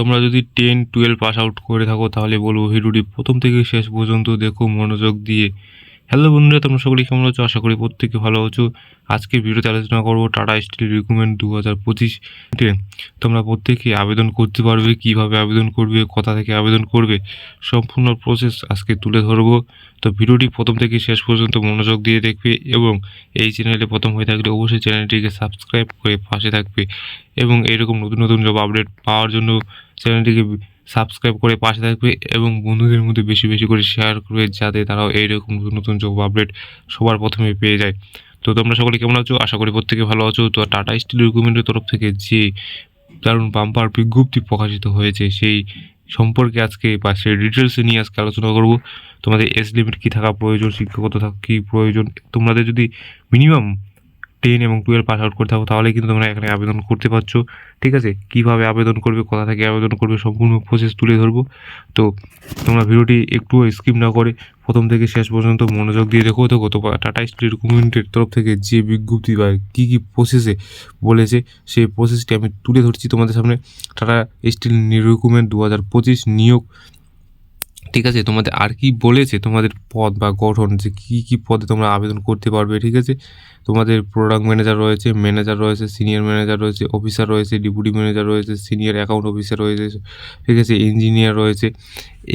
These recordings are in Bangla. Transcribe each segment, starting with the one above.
তোমরা যদি টেন টুয়েলভ পাস আউট করে থাকো, তাহলে বলব ভিডিওটি প্রথম থেকে শেষ পর্যন্ত দেখো, মনোযোগ দিয়ে। হ্যালো বন্ধুরা, তোমরা সকলে কেমন আছো? আশা করি প্রত্যেকে ভালো আছো। আজকে ভিডিওতে আলোচনা করব টাটা স্টিল রিক্রুটমেন্ট দু হাজার পঁচিশ তোমরা প্রত্যেকে আবেদন করতে পারবে, কীভাবে আবেদন করবে, কোথা থেকে আবেদন করবে, সম্পূর্ণ প্রসেস আজকে তুলে ধরবো। তো ভিডিওটি প্রথম থেকে শেষ পর্যন্ত মনোযোগ দিয়ে দেখবে এবং এই চ্যানেলে প্রথম হয়ে থাকলে অবশ্যই চ্যানেলটিকে সাবস্ক্রাইব করে পাশে থাকবে। এবং এরকম নতুন নতুন জব আপডেট পাওয়ার জন্য চ্যানেলটিকে সাবস্ক্রাইব করে পাশে থাকবে এবং বন্ধুদের মধ্যে বেশি বেশি করে শেয়ার করবে যাতে তারাও এইরকম নতুন নতুন আপডেট সবার প্রথমে পেয়ে যায়। তো তোমরা সকলে কেমন আছো? আশা করি প্রত্যেকে ভালো আছো। তো টাটা স্টিল রিক্রুটমেন্টের তরফ থেকে যে দারুণ বাম্পার বিজ্ঞপ্তি প্রকাশিত হয়েছে, সেই সম্পর্কে আজকে বা সেই ডিটেলসে নিয়ে আজকে আলোচনা করব। তোমাদের এজ লিমিট কী থাকা প্রয়োজন শিক্ষাগত থাকা কী প্রয়োজন? তোমাদের যদি মিনিমাম টেন এবং টুয়েলভ পাস আউট করতে থাকো তাহলে কিন্তু তোমরা এখানে আবেদন করতে পারছ। ঠিক আছে? কীভাবে আবেদন করবে, কোথা থেকে আবেদন করবে, সম্পূর্ণ প্রসেস তুলে ধরবো। তো তোমরা ভিডিওটি একটু স্কিপ না করে প্রথম থেকে শেষ পর্যন্ত মনোযোগ দিয়ে দেখো। দেখো, তো টাটা স্টিল রিক্রুটমেন্টের তরফ থেকে যে বিজ্ঞপ্তি বা কী কী প্রসেসে বলেছে, সেই প্রসেসটি আমি তুলে ধরছি তোমাদের সামনে। টাটা স্টিল রিক্রুটমেন্ট দু হাজার পঁচিশ নিয়োগ ঠিক আছে, তোমাদের আর কি বলেছে? তোমাদের পদ বা গঠন যে কী কী পদে তোমরা আবেদন করতে পারবে, ঠিক আছে? তোমাদের প্রোডাক্ট ম্যানেজার রয়েছে ম্যানেজার রয়েছে সিনিয়র ম্যানেজার রয়েছে অফিসার রয়েছে ডিপুটি ম্যানেজার রয়েছে সিনিয়র অ্যাকাউন্ট অফিসার রয়েছে, ঠিক আছে? ইঞ্জিনিয়ার রয়েছে।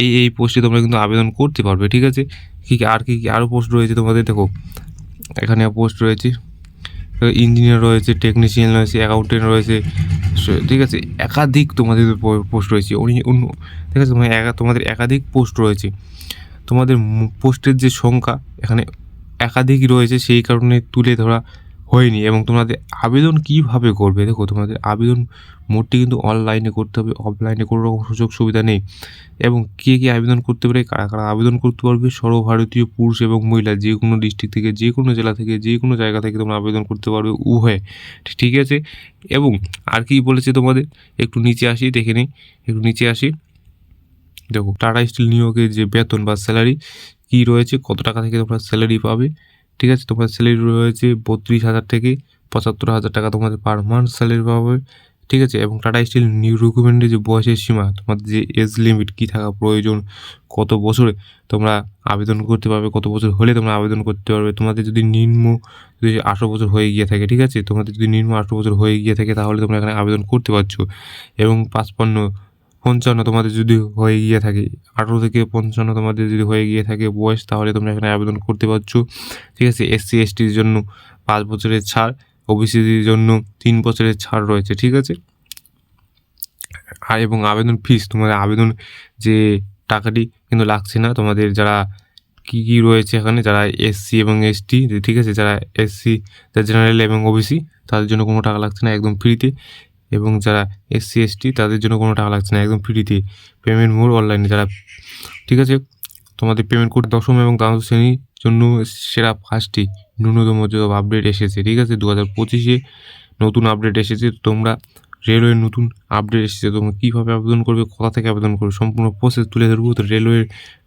এই এই পোস্টে তোমরা কিন্তু আবেদন করতে পারবে, ঠিক আছে? কী কী, আর কী কী আরও পোস্ট রয়েছে তোমাদের? দেখো, এখানে পোস্ট রয়েছে। ইঞ্জিনিয়ার রয়েছে টেকনিশিয়ান রয়েছে অ্যাকাউন্টেন্ট রয়েছে ঠিক আছে, একাধিক তোমাদের পোস্ট রয়েছে। অন্য ঠিক আছে তোমার একা, তোমাদের একাধিক পোস্ট রয়েছে। তোমাদের পোস্টের যে সংখ্যা এখানে একাধিক রয়েছে, সেই কারণে তুলে ধরা হয়নি এবং তোমাদের আবেদন কীভাবে করবে? দেখো, তোমাদের আবেদন মোটটি কিন্তু অনলাইনে করতে হবে অফলাইনে কোনো রকম সুযোগ সুবিধা নেই। এবং কে কে আবেদন করতে পারে, কারা কারা আবেদন করতে পারবে, সর্বভারতীয়, পুরুষ এবং মহিলা, যে কোনো ডিস্ট্রিক্ট থেকে, যে কোনো জেলা থেকে, যে কোনো জায়গা থেকে তোমরা আবেদন করতে পারবে, উভয়ে। ঠিক আছে? এবং আর কি বলেছে তোমাদের? একটু নিচে আসি, দেখে নিই। একটু নিচে আসি। দেখো টাটা স্টিল নিয়োগের যে বেতন বা স্যালারি কী রয়েছে, কত টাকা থেকে তোমরা স্যালারি পাবে? ঠিক আছে? তোমার স্যালারি রয়েছে বত্রিশ হাজার থেকে পঁচাত্তর হাজার টাকা তোমাদের পার মান্থ স্যালারি পাবে, ঠিক আছে? এবং টাটা স্টিল নিউ রিক্রুটমেন্টের যে বয়সের সীমা, তোমাদের যে এজ লিমিট কী থাকা প্রয়োজন, কত বছরে তোমরা আবেদন করতে পারবে, কত বছর হলে তোমরা আবেদন করতে পারবে, তোমাদের যদি নিম্ন যদি আঠেরো বছর হয়ে গিয়ে থাকে, ঠিক আছে? তোমাদের যদি নিম্ন আঠেরো বছর হয়ে গিয়ে থাকে, তাহলে তোমরা এখানে আবেদন করতে পারছ। এবং পাঁচপান্ন পঞ্চান্ন তোমাদের যদি হয়ে গিয়ে থাকে, আঠেরো থেকে পঞ্চান্ন তোমাদের যদি হয়ে গিয়ে থাকে বয়স, তাহলে তোমরা এখানে আবেদন করতে পারছ। ঠিক আছে, এসসি, এসটির জন্য পাঁচ বছরের ছাড় ওবিসিদের জন্য তিন বছরের ছাড় রয়েছে, ঠিক আছে? আর এবং আবেদন ফিস তোমাদের আবেদন যে টাকাটি কিন্তু লাগছে না, তোমাদের যারা কী কী রয়েছে এখানে, যারা এসসি এবং এসটি, ঠিক আছে? যারা এসসি জেনারেল এবং ওবিসি, তাদের জন্য কোনো টাকা লাগছে না, একদম ফ্রিতে এবং যারা এসসি এসটি তাদের জন্য কোনো টাকা লাগছে না, একদম ফ্রিতে পেমেন্ট মোড অনলাইনে যারা, ঠিক আছে? তোমাদের পেমেন্ট করতে দশম এবং দ্বাদশ শ্রেণির জন্য সেরা ফার্স্টটি ন্যূনতম জব আপডেট এসেছে, ঠিক আছে? দু হাজার পঁচিশে নতুন আপডেট এসেছে, তোমরা রেলওয়ের নতুন আপডেট এসেছে। তোমরা কীভাবে আবেদন করবে, কোথা থেকে আবেদন করবে, সম্পূর্ণ প্রসেস তুলে ধরবো। তো রেলওয়ের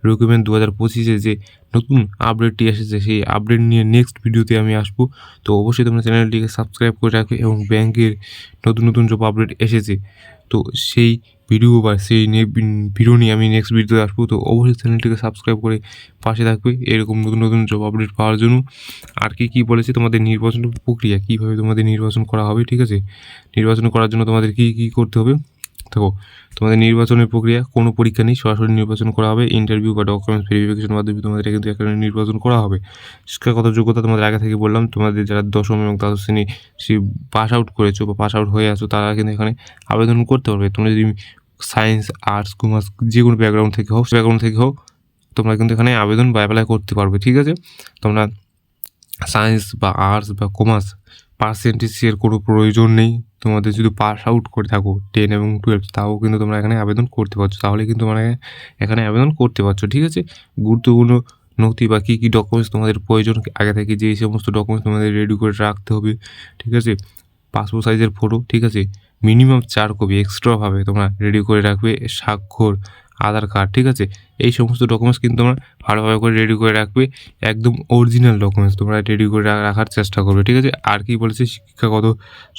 রিকুইমেন্ট দু হাজার পঁচিশে যে নতুন আপডেটটি এসেছে, সেই আপডেট নিয়ে নেক্সট ভিডিওতে আমি আসব। তো অবশ্যই তোমরা চ্যানেলটিকে সাবস্ক্রাইব করে রাখবে এবং ব্যাংকের নতুন নতুন জব আপডেট এসেছে। তো সেই ভিডিও বা সেই ভিডিও নিয়ে আমি নেক্সট ভিডিওতে আসব। তো অবশ্যই চ্যানেলটিকে সাবস্ক্রাইব করে পাশে থাকবে। এরকম নতুন নতুন জব আপডেট পাওয়ার জন্য। আর কি, কী বলেছে তোমাদের নির্বাচন প্রক্রিয়া? কীভাবে তোমাদের নির্বাচন করা হবে? ঠিক আছে? নির্বাচন করার জন্য তোমাদের কী কী করতে হবে? দেখো তোমাদের নির্বাচনের প্রক্রিয়া, কোনো পরীক্ষা নেই, সরাসরি নির্বাচন করা হবে ইন্টারভিউ বা ডকুমেন্টস ভেরিফিকেশনের মাধ্যমে তোমাদের কিন্তু এখানে নির্বাচন করা হবে। শিক্ষাগত যোগ্যতা তোমাদের আগে থেকে বললাম, তোমাদের যারা দশম এবং দ্বাদশ শ্রেণি সে পাস আউট করেছ বা পাস আউট হয়ে আছো, তারা কিন্তু এখানে আবেদন করতে পারবে। তোমরা যদি সায়েন্স আর্টস কমার্স যে কোনো ব্যাকগ্রাউন্ড থেকে হোক ব্যাকগ্রাউন্ড থেকে হোক, তোমরা কিন্তু এখানে আবেদন বা অ্যাপ্লাই করতে পারবে, ঠিক আছে? তোমরা সায়েন্স বা আর্টস বা কমার্স পার্সেন্টেজের কোনো প্রয়োজন নেই। তোমাদের যদি পাস আউট করে থাকো টেন এবং টুয়েলভ তাও কিন্তু তোমরা এখানে আবেদন করতে পারছ। তাহলে কিন্তু তোমরা এখানে আবেদন করতে পারছ, ঠিক আছে? গুরুত্বপূর্ণ নথি বা কী কী ডকুমেন্টস তোমাদের প্রয়োজন, আগে থেকে যে সমস্ত ডকুমেন্টস তোমাদের রেডি করে রাখতে হবে, ঠিক আছে? পাসপোর্ট সাইজের ফটো ঠিক আছে? মিনিমাম চার কপি এক্সট্রাভাবে তোমরা রেডি করে রাখবে, স্বাক্ষর আধার কার্ড ঠিক আছে? এই সমস্ত ডকুমেন্টস কিন্তু তোমরা ভালোভাবে করে রেডি করে রাখবে, একদম অরিজিনাল ডকুমেন্টস তোমরা রেডি করে রাখার চেষ্টা করবে, ঠিক আছে? আর কি বলেছে? শিক্ষাগত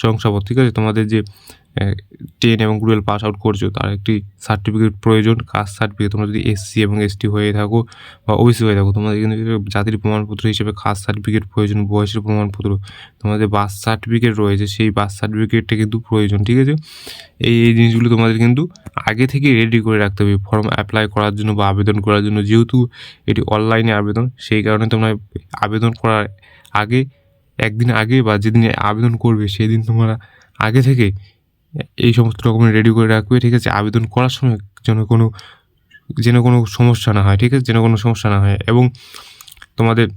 শংসাপত্র, ঠিক আছে? তোমাদের যে টেন এবং টুয়েলভ পাস আউট করছ, তার একটি সার্টিফিকেট প্রয়োজন। কাস্ট সার্টিফিকেট তোমরা যদি এসসি এবং এসটি হয়ে থাকো বা ওবিসি হয়ে থাকো, তোমাদের কিন্তু জাতির প্রমাণপত্র হিসেবে কাস্ট সার্টিফিকেট প্রয়োজন, বয়সের প্রমাণপত্র। তোমাদের বার্থ সার্টিফিকেট রয়েছে, সেই বার্থ সার্টিফিকেটটা কিন্তু প্রয়োজন, ঠিক আছে? এই এই জিনিসগুলো তোমাদের কিন্তু আগে থেকে রেডি করে রাখতে হবে। ফর্ম অ্যাপ্লাই করার জন্য বা আবেদন করার জন্য, যেহেতু এটি অনলাইনে আবেদন, সেই কারণে তোমরা আবেদন করার আগে, একদিন আগে বা যেদিন আবেদন করবে সেই দিন তোমরা আগে থেকে এই সমস্ত ডকুমেন্ট রেডি করে রাখবে, ঠিক আছে? আবেদন করার সময় যেন কোনো যেন কোনো সমস্যা না হয়, ঠিক আছে? যেন কোনো সমস্যা না হয়। এবং তোমাদের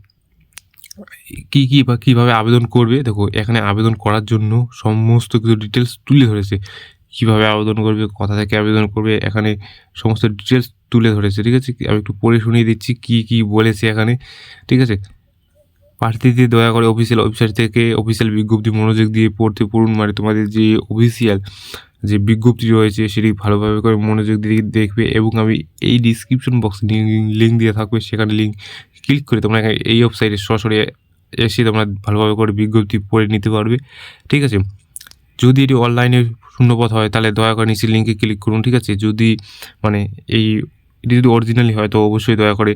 কী কী বা কীভাবে আবেদন করবে? দেখো, এখানে আবেদন করার জন্য সমস্ত কিছু ডিটেলস তুলে ধরেছে। কীভাবে আবেদন করবে, কথা থেকে আবেদন করবে, এখানে সমস্ত ডিটেলস তুলে ধরেছে, ঠিক আছে? আমি একটু পড়ে শুনিয়ে দিচ্ছি কী কী বলেছে এখানে, ঠিক আছে? প্রার্থীদের দয়া করে অফিসিয়াল ওয়েবসাইট থেকে অফিসিয়াল বিজ্ঞপ্তি মনোযোগ দিয়ে পড়তে পড়ুন। মানে তোমাদের যে অফিসিয়াল যে বিজ্ঞপ্তি রয়েছে, সেটি ভালোভাবে করে মনোযোগ দিয়ে দেখবে এবং আমি এই ডিসক্রিপশন বক্সে লিঙ্ক দিয়ে থাকবে। সেখানে লিঙ্ক ক্লিক করে তোমরা এই ওয়েবসাইটে সরাসরি এসে তোমরা ভালোভাবে করে বিজ্ঞপ্তি পড়ে নিতে পারবে। ঠিক আছে? যদি এটি অনলাইনে শূন্যপথ হয়, তাহলে দয়া করে নিচের লিঙ্কে ক্লিক করুন। ঠিক আছে? যদি মানে এই, এটি যদি অরিজিনালি হয়, তো অবশ্যই দয়া করে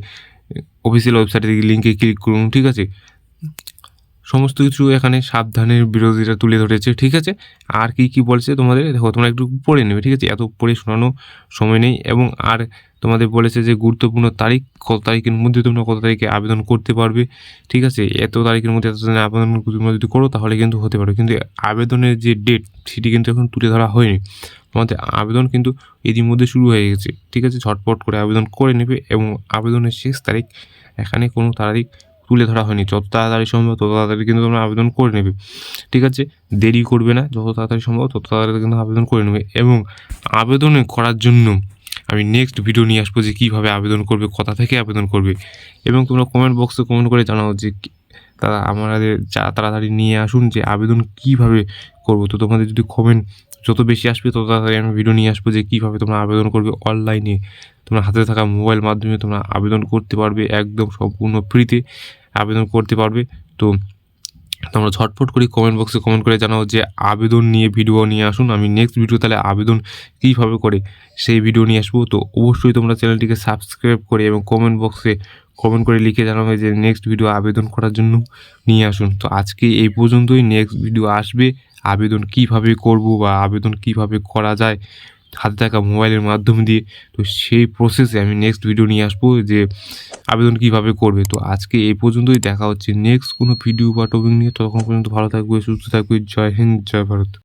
অফিসিয়াল ওয়েবসাইটে লিঙ্কে ক্লিক করুন। ঠিক আছে? সমস্ত কিছু এখানে সাবধানের বিরোধীরা তুলে ধরেছে, ঠিক আছে? আর কি কি বলছে তোমাদের? দেখো, তোমরা একটু পড়ে নেবে, ঠিক আছে? এত পড়ে শোনানো সময় নেই এবং আর তোমাদের বলেছে যে গুরুত্বপূর্ণ তারিখ, কত তারিখের মধ্যে তোমরা কত তারিখে আবেদন করতে পারবে, ঠিক আছে? এত তারিখের মধ্যে এত দিনে আবেদন তোমরা যদি করো, তাহলে কিন্তু হতে পারে কিন্তু আবেদনের যে ডেট সেটি কিন্তু এখন তুলে ধরা হয়নি। তোমাদের আবেদন কিন্তু ইতিমধ্যে শুরু হয়ে গেছে, ঠিক আছে? ঝটপট করে আবেদন করে নেবে এবং আবেদনের শেষ তারিখ, এখানে কোনো তারিখ তুলে ধরা হয়নি। যত তাড়াতাড়ি সম্ভব তত তাড়াতাড়ি কিন্তু তোমরা আবেদন করে নেবে। ঠিক আছে? দেরি করবে না। যত তাড়াতাড়ি সম্ভব তত তাড়াতাড়ি কিন্তু আবেদন করে নেবে এবং আবেদন করার জন্য আমি নেক্সট ভিডিও নিয়ে আসব যে কীভাবে আবেদন করবে, কোথা থেকে আবেদন করবে। এবং তোমরা কমেন্ট বক্সে কমেন্ট করে জানাও যে তারা আমাদের যা তাড়াতাড়ি নিয়ে আসুন যে আবেদন কীভাবে করব। তো তোমাদের যদি কমেন্ট যত বেশি আসবে তত তাড়াতাড়ি আমি ভিডিও নিয়ে আসব যে কীভাবে তোমরা আবেদন করবে অনলাইনে তোমরা হাতে থাকা মোবাইল মাধ্যমে তোমরা আবেদন করতে পারবে, একদম সম্পূর্ণ ফ্রিতে আবেদন করতে পারবে। তো তোমরা ঝটপট করে কমেন্ট বক্সে কমেন্ট করে জানাও যে আবেদন নিয়ে ভিডিও নিয়ে আসুন। আমি নেক্সট ভিডিও তাহলে আবেদন কীভাবে করে সেই ভিডিও নিয়ে আসব। তো অবশ্যই তোমরা চ্যানেলটিকে সাবস্ক্রাইব করে এবং কমেন্ট বক্সে কমেন্ট করে লিখে জানাবে যে নেক্সট ভিডিও আবেদন করার জন্য নিয়ে আসুন। তো আজকে এই পর্যন্তই। নেক্সট ভিডিও আসবে। আবেদন কীভাবে করব বা আবেদন কীভাবে করা যায় হাতে থাকা মোবাইলের মাধ্যম দিয়ে। তো সেই প্রসেসে আমি নেক্সট ভিডিও নিয়ে আসব যে আবেদন কীভাবে করবে। তো আজকে এই পর্যন্তই, দেখা হচ্ছে নেক্সট কোনো ভিডিও বা টপিক নিয়ে। তখন পর্যন্ত ভালো থাকবে, সুস্থ থাকবে। জয় হিন্দ, জয় ভারত।